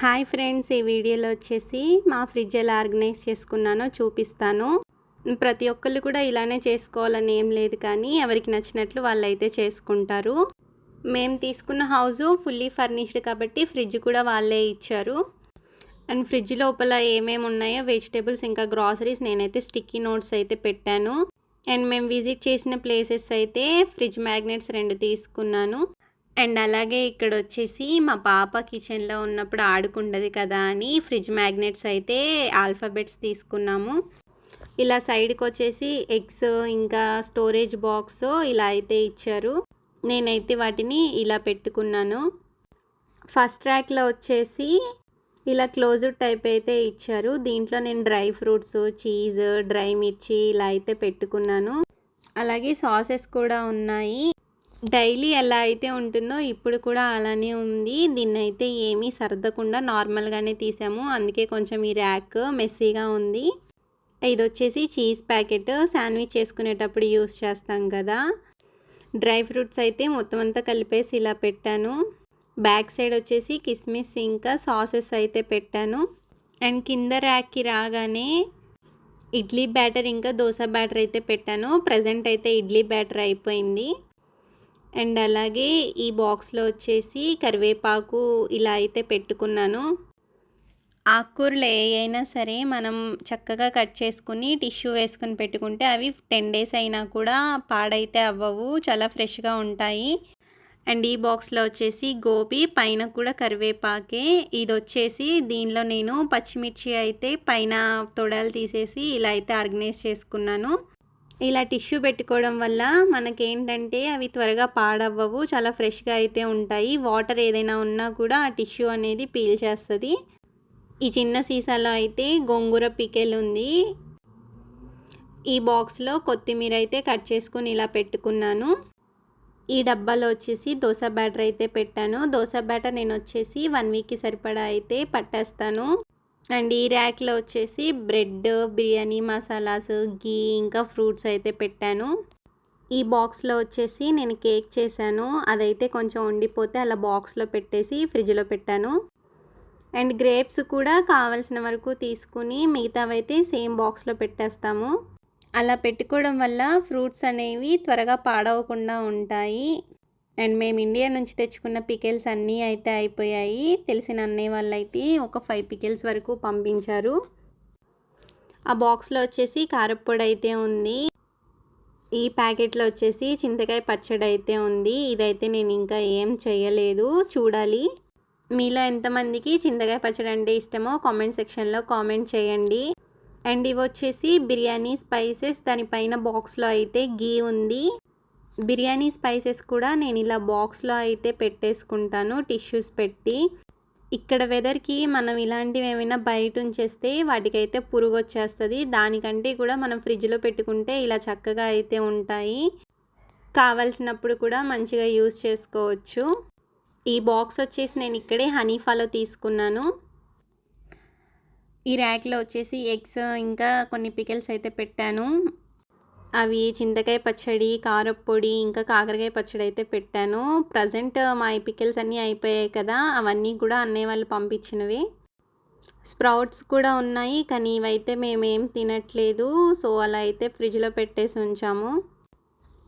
Hi friends ఈ వీడియోలో వచ్చేసి మా ఫ్రిడ్జ్ ఎలా ఆర్గనైజ్ చేసుకున్నానో చూపిస్తాను. ప్రతి ఒక్కళ్ళు కూడా ఇలానే చేసుకోవాలని ఏం లేదు కానీ ఎవరికి నచ్చినట్లు వాళ్ళు అయితే చేసుకుంటారు. మేము తీసుకున్న హౌస్ ఫుల్లీ ఫర్నిష్డ్ కాబట్టి ఫ్రిడ్జ్ కూడా వాళ్ళే ఇచ్చారు. అండ్ ఫ్రిడ్జ్ లోపల ఏమేమి ఉన్నాయో వెజిటేబుల్స్ ఇంకా గ్రాసరీస్ నేనైతే స్టిక్కీ నోట్స్ అయితే పెట్టాను. అండ్ మేము విజిట్ చేసిన ప్లేసెస్ అయితే ఫ్రిడ్జ్ మ్యాగ్నెట్స్ రెండు తీసుకున్నాను. అండ్ అలాగే ఇక్కడ వచ్చేసి మా పాప కిచెన్లో ఉన్నప్పుడు ఆడుకుండదు కదా అని ఫ్రిడ్జ్ మ్యాగ్నెట్స్ అయితే ఆల్ఫాబెట్స్ తీసుకున్నాము. ఇలా సైడ్కి వచ్చేసి ఎగ్స్ ఇంకా స్టోరేజ్ బాక్స్ ఇలా అయితే ఇచ్చారు. నేనైతే వాటిని ఇలా పెట్టుకున్నాను. ఫస్ట్ ర్యాక్లో వచ్చేసి ఇలా క్లోజ్డ్ టైప్ అయితే ఇచ్చారు. దీంట్లో నేను డ్రై ఫ్రూట్స్ చీజ్ డ్రై మిర్చి ఇలా అయితే పెట్టుకున్నాను. అలాగే సాసెస్ కూడా ఉన్నాయి. డైలీ ఎలా అయితే ఉంటుందో ఇప్పుడు కూడా అలానే ఉంది. దీన్ని అయితే ఏమీ సర్దకుండా నార్మల్గానే తీసాము. అందుకే కొంచెం ఈ ర్యాక్ మెస్సీగా ఉంది. ఇది వచ్చేసి చీజ్ ప్యాకెట్ శాండ్విచ్ చేసుకునేటప్పుడు యూస్ చేస్తాం కదా. డ్రై ఫ్రూట్స్ అయితే మొత్తం అంతా కలిపేసి ఇలా పెట్టాను. బ్యాక్ సైడ్ వచ్చేసి కిస్మిస్ ఇంకా సాసెస్ అయితే పెట్టాను. అండ్ కింద ర్యాక్కి రాగానే ఇడ్లీ బ్యాటర్ ఇంకా దోశ బ్యాటర్ అయితే పెట్టాను. ప్రజెంట్ అయితే ఇడ్లీ బ్యాటర్ అయిపోయింది. అండ్ అలాగే ఈ బాక్స్లో వచ్చేసి కరివేపాకు ఇలా అయితే పెట్టుకున్నాను. ఆకుకూరలు ఏ అయినా సరే మనం చక్కగా కట్ చేసుకుని టిష్యూ వేసుకుని పెట్టుకుంటే అవి టెన్ డేస్ అయినా కూడా పాడైతే అవ్వవు చాలా ఫ్రెష్గా ఉంటాయి. అండ్ ఈ బాక్స్లో వచ్చేసి గోబీ పైన కూడా కరివేపాకే. ఇది వచ్చేసి దీనిలో నేను పచ్చిమిర్చి అయితే పైన తొడలు తీసేసి ఇలా అయితే ఆర్గనైజ్ చేసుకున్నాను. ఇలా టిష్యూ పెట్టుకోవడం వల్ల మనకేంటంటే అవి త్వరగా పాడవ్వవు చాలా ఫ్రెష్గా అయితే ఉంటాయి. వాటర్ ఏదైనా ఉన్నా కూడా ఆ టిష్యూ అనేది పీల్ చేస్తుంది. ఈ చిన్న సీసాలో అయితే గోంగూర పికెల్ ఉంది. ఈ బాక్స్లో కొత్తిమీర అయితే కట్ చేసుకుని ఇలా పెట్టుకున్నాను. ఈ డబ్బాలో వచ్చేసి దోశ బ్యాటర్ అయితే పెట్టాను. దోశ బ్యాటర్ నేను వచ్చేసి వన్ వీక్కి సరిపడా అయితే పట్టేస్తాను. అండ్ ఈ ర్యాక్లో వచ్చేసి బ్రెడ్ బిర్యానీ మసాలాస్ గీ ఇంకా ఫ్రూట్స్ అయితే పెట్టాను. ఈ బాక్స్లో వచ్చేసి నేను కేక్ చేశాను. అదైతే కొంచెం ఉండిపోతే అలా బాక్స్లో పెట్టేసి ఫ్రిడ్జ్లో పెట్టాను. అండ్ గ్రేప్స్ కూడా కావలసిన వరకు తీసుకుని మిగతావైతే సేమ్ బాక్స్లో పెట్టేస్తాము. అలా పెట్టుకోవడం వల్ల ఫ్రూట్స్ అనేవి త్వరగా పాడవకుండా ఉంటాయి. అండ్ మేము ఇండియా నుంచి తెచ్చుకున్న పికెల్స్ అన్నీ అయితే అయిపోయాయి. తెలిసిన అన్నయ్య వాళ్ళు అయితే ఒక ఫైవ్ పికెల్స్ వరకు పంపించారు. ఆ బాక్స్లో వచ్చేసి కారప్పొడి అయితే ఉంది. ఈ ప్యాకెట్లో వచ్చేసి చింతకాయ పచ్చడి అయితే ఉంది. ఇదైతే నేను ఇంకా ఏం చేయలేదు. చూడాలి. మీలో ఎంతమందికి చింతకాయ పచ్చడి అంటే ఇష్టమో కామెంట్ సెక్షన్లో కామెంట్ చేయండి. అండ్ ఇవి వచ్చేసి బిర్యానీ స్పైసెస్. దానిపైన బాక్స్లో అయితే గీ ఉంది. బిర్యానీ స్పైసెస్ కూడా నేను ఇలా బాక్స్లో అయితే పెట్టేసుకుంటాను టిష్యూస్ పెట్టి. ఇక్కడ వెదర్కి మనం ఇలాంటివి ఏమైనా బయట ఉంచేస్తే వాటికైతే పురుగు వచ్చేస్తుంది. దానికంటే కూడా మనం ఫ్రిడ్జ్లో పెట్టుకుంటే ఇలా చక్కగా అయితే ఉంటాయి. కావలసినప్పుడు కూడా మంచిగా యూస్ చేసుకోవచ్చు. ఈ బాక్స్ వచ్చేసి నేను ఇక్కడే హనీఫాలో తీసుకున్నాను. ఈ ర్యాక్లో వచ్చేసి ఎగ్స్ ఇంకా కొన్ని పికెల్స్ అయితే పెట్టాను. అవి చింతకాయ పచ్చడి కారప్పొడి ఇంకా కాకరకాయ పచ్చడి అయితే పెట్టాను. ప్రజెంట్ మా పికిల్స్ అన్నీ అయిపోయాయి కదా అవన్నీ కూడా అన్నయ్య వాళ్ళు పంపించినవి. స్ప్రౌట్స్ కూడా ఉన్నాయి కానీ ఇవైతే మేమేం తినట్లేదు. సో అలా అయితే ఫ్రిడ్జ్లో పెట్టేసి ఉంచాము.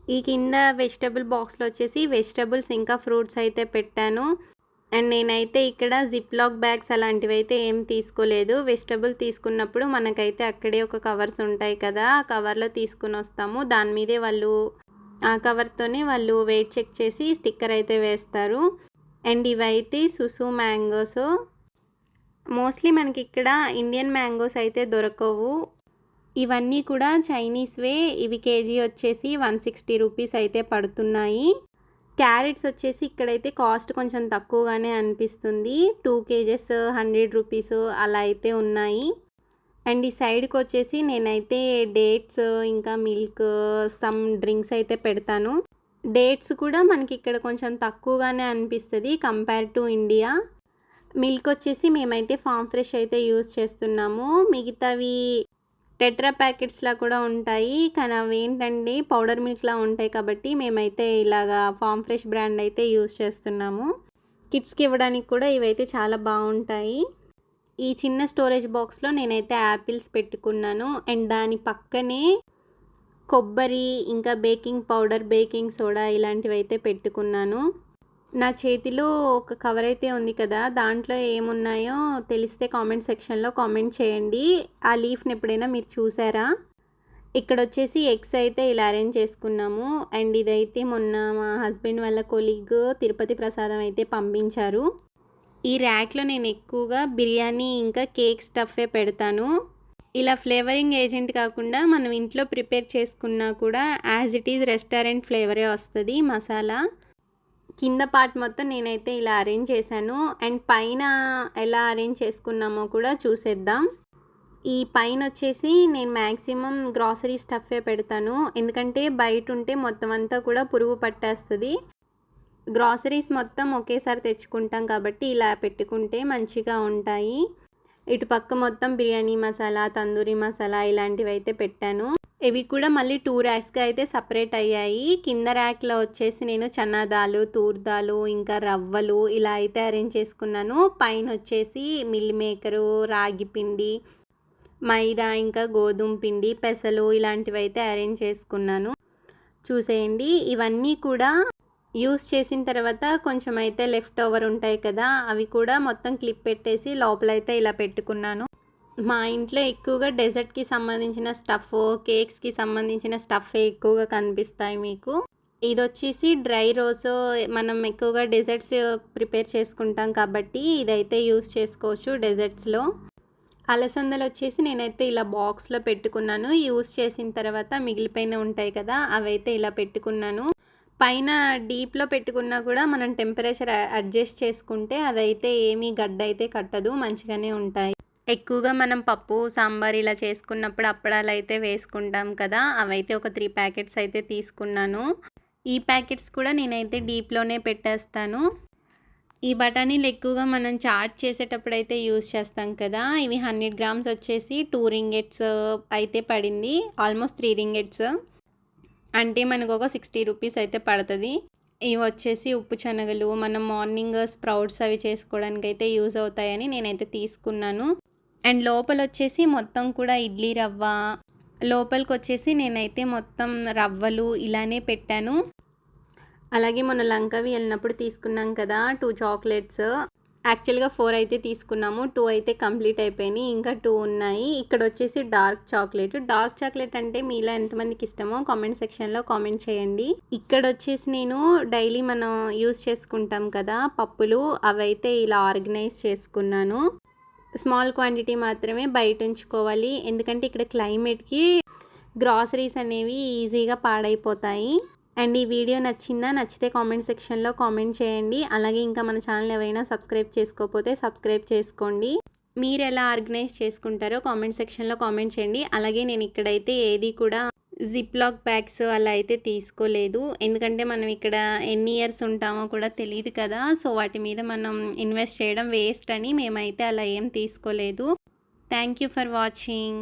ఈ కింద వెజిటబుల్ బాక్స్లో వచ్చేసి వెజిటబుల్స్ ఇంకా ఫ్రూట్స్ అయితే పెట్టాను. అండ్ నేనైతే ఇక్కడ జిప్ లాక్ బ్యాగ్స్ అలాంటివి అయితే ఏం తీసుకోలేదు. వెజిటబుల్ తీసుకున్నప్పుడు మనకైతే అక్కడే ఒక కవర్స్ ఉంటాయి కదా ఆ కవర్లో తీసుకుని వస్తాము. దాని మీదే వాళ్ళు ఆ కవర్తోనే వాళ్ళు వెయిట్ చెక్ చేసి స్టిక్కర్ అయితే వేస్తారు. అండ్ ఇవైతే సుసు మ్యాంగోస్ మోస్ట్లీ మనకి ఇక్కడ ఇండియన్ మ్యాంగోస్ అయితే దొరకవు. ఇవన్నీ కూడా చైనీస్వే ఇవి కేజీ వచ్చేసి వన్ సిక్స్టీ రూపీస్ అయితే పడుతున్నాయి. క్యారెట్స్ వచ్చేసి ఇక్కడైతే కాస్ట్ కొంచెం తక్కువగానే అనిపిస్తుంది. టూ కేజెస్ హండ్రెడ్ రూపీస్ అలా అయితే ఉన్నాయి. అండ్ ఈ సైడ్కి వచ్చేసి నేనైతే డేట్స్ ఇంకా మిల్క్ సమ్ డ్రింక్స్ అయితే పెడతాను. డేట్స్ కూడా మనకి ఇక్కడ కొంచెం తక్కువగానే అనిపిస్తుంది కంపేర్ టు ఇండియా. మిల్క్ వచ్చేసి మేమైతే ఫామ్ ఫ్రెష్ అయితే యూస్ చేస్తున్నాము. మిగతావి టెట్రా ప్యాకెట్స్లా కూడా ఉంటాయి. కానీ అవి ఏంటండి? పౌడర్ మిల్క్లా ఉంటాయి కాబట్టి మేమైతే ఇలాగా ఫామ్ ఫ్రెష్ బ్రాండ్ అయితే యూస్ చేస్తున్నాము. కిడ్స్కి ఇవ్వడానికి కూడా ఇవైతే చాలా బాగుంటాయి. ఈ చిన్న స్టోరేజ్ బాక్స్లో నేనైతే యాపిల్స్ పెట్టుకున్నాను. అండ్ దాని పక్కనే కొబ్బరి ఇంకా బేకింగ్ పౌడర్ బేకింగ్ సోడా ఇలాంటివి అయితే పెట్టుకున్నాను. నా చేతిలో ఒక కవర్ అయితే ఉంది కదా దాంట్లో ఏమున్నాయో తెలిస్తే కామెంట్ సెక్షన్లో కామెంట్ చేయండి. ఆ లీఫ్ని ఎప్పుడైనా మీరు చూసారా? ఇక్కడ వచ్చేసి ఎగ్స్ అయితే ఇలా అరేంజ్ చేసుకున్నాము. అండ్ ఇదైతే మొన్న మా హస్బెండ్ వాళ్ళ కొలీగ్ తిరుపతి ప్రసాదం అయితే పంపించారు. ఈ ర్యాక్లో నేను ఎక్కువగా బిర్యానీ ఇంకా కేక్ స్టఫే పెడతాను. ఇలా ఫ్లేవరింగ్ ఏజెంట్ కాకుండా మనం ఇంట్లో ప్రిపేర్ చేసుకున్నా కూడా యాజ్ ఇట్ ఈజ్ రెస్టారెంట్ ఫ్లేవరే వస్తుంది మసాలా. కింద పార్ట్ మొత్తం నేనైతే ఇలా అరేంజ్ చేశాను. అండ్ పైన ఎలా అరేంజ్ చేసుకున్నామో కూడా చూసేద్దాం. ఈ పైన వచ్చేసి నేను మ్యాక్సిమం గ్రాసరీ స్టఫే పెడతాను. ఎందుకంటే బయట ఉంటే మొత్తం అంతా కూడా పురుగు పట్టేస్తుంది. గ్రాసరీస్ మొత్తం ఒకేసారి తెచ్చుకుంటాం కాబట్టి ఇలా పెట్టుకుంటే మంచిగా ఉంటాయి. ఇటు పక్క మొత్తం బిర్యానీ మసాలా తందూరి మసాలా ఇలాంటివి అయితే పెట్టాను. ఇవి కూడా మళ్ళీ టూ ర్యాక్స్గా అయితే సపరేట్ అయ్యాయి. కింద ర్యాక్లో వచ్చేసి నేను చన్నాదాలు తూర్దాలు ఇంకా రవ్వలు ఇలా అయితే అరేంజ్ చేసుకున్నాను. పైన వచ్చేసి మిల్ మేకరు రాగి పిండి మైదా ఇంకా గోధుమ పిండి పెసలు ఇలాంటివి అయితే అరేంజ్ చేసుకున్నాను. చూసేయండి ఇవన్నీ కూడా యూస్ చేసిన తర్వాత కొంచెం అయితే లెఫ్ట్ ఓవర్ ఉంటాయి కదా అవి కూడా మొత్తం క్లిప్ పెట్టేసి లోపలైతే ఇలా పెట్టుకున్నాను. మా ఇంట్లో ఎక్కువగా డెజర్ట్కి సంబంధించిన స్టఫ్ కేక్స్కి సంబంధించిన స్టఫ్ ఎక్కువగా కనిపిస్తాయి మీకు. ఇది వచ్చేసి డ్రై రోస్ మనం ఎక్కువగా డెజర్ట్స్ ప్రిపేర్ చేసుకుంటాం కాబట్టి ఇదైతే యూస్ చేసుకోవచ్చు డెజర్ట్స్లో. అలసందలు వచ్చేసి నేనైతే ఇలా బాక్స్లో పెట్టుకున్నాను. యూస్ చేసిన తర్వాత మిగిలిపోయిన ఉంటాయి కదా అవైతే ఇలా పెట్టుకున్నాను. పైన డీప్లో పెట్టుకున్నా కూడా మనం టెంపరేచర్ అడ్జస్ట్ చేసుకుంటే అదైతే ఏమీ గడ్డ అయితే కట్టదు మంచిగానే ఉంటాయి. ఎక్కువగా మనం పప్పు సాంబార్ ఇలా చేసుకున్నప్పుడు అప్పడాలు అయితే వేసుకుంటాం కదా. అవైతే ఒక త్రీ ప్యాకెట్స్ అయితే తీసుకున్నాను. ఈ ప్యాకెట్స్ కూడా నేనైతే డీప్లోనే పెట్టేస్తాను. ఈ బఠానీలు ఎక్కువగా మనం చాట్ చేసేటప్పుడు అయితే యూస్ చేస్తాం కదా. ఇవి హండ్రెడ్ గ్రామ్స్ వచ్చేసి టూ రింగెట్స్ అయితే పడింది. Almost three ringgits. అంటే మనకు ఒక సిక్స్టీ రూపీస్ అయితే పడుతుంది. ఇవి వచ్చేసి ఉప్పు శనగలు మనం మార్నింగ్ స్ప్రౌట్స్ అవి చేసుకోవడానికి అయితే యూజ్ అవుతాయని నేనైతే తీసుకున్నాను. అండ్ లోపల వచ్చేసి మొత్తం కూడా ఇడ్లీ రవ్వ లోపలికి వచ్చేసి నేనైతే మొత్తం రవ్వలు ఇలానే పెట్టాను. అలాగే మొన్న లంకవి వెళ్ళినప్పుడు తీసుకున్నాం కదా టూ చాక్లెట్స్. యాక్చువల్గా ఫోర్ అయితే తీసుకున్నాము టూ అయితే కంప్లీట్ అయిపోయినాయి ఇంకా టూ ఉన్నాయి. ఇక్కడ వచ్చేసి డార్క్ చాక్లెట్. డార్క్ చాక్లెట్ అంటే మీలో ఎంతమందికి ఇష్టమో కామెంట్ సెక్షన్లో కామెంట్ చేయండి. ఇక్కడ వచ్చేసి నేను డైలీ మనం యూస్ చేసుకుంటాం కదా పప్పులు అవైతే ఇలా ఆర్గనైజ్ చేసుకున్నాను. స్మాల్ క్వాంటిటీ మాత్రమే బయట ఉంచుకోవాలి ఎందుకంటే ఇక్కడ క్లైమేట్కి గ్రాసరీస్ అనేవి ఈజీగా పాడైపోతాయి. అండ్ ఈ వీడియో నచ్చిందా? నచ్చితే కామెంట్ సెక్షన్లో కామెంట్ చేయండి. అలాగే ఇంకా మన ఛానల్ ఎవరైనా సబ్స్క్రైబ్ చేసుకోకపోతే సబ్స్క్రైబ్ చేసుకోండి. మీరు ఎలా ఆర్గనైజ్ చేసుకుంటారో కామెంట్ సెక్షన్లో కామెంట్ చేయండి. అలాగే నేను ఇక్కడైతే ఏది కూడా జిప్లాక్ బ్యాగ్స్ అలా అయితే తీసుకోలేదు. ఎందుకంటే మనం ఇక్కడ ఎన్ని ఇయర్స్ ఉంటామో కూడా తెలియదు కదా. సో వాటి మీద మనం ఇన్వెస్ట్ చేయడం వేస్ట్ అని మేమైతే అలా ఏం తీసుకోలేదు. Thank you for watching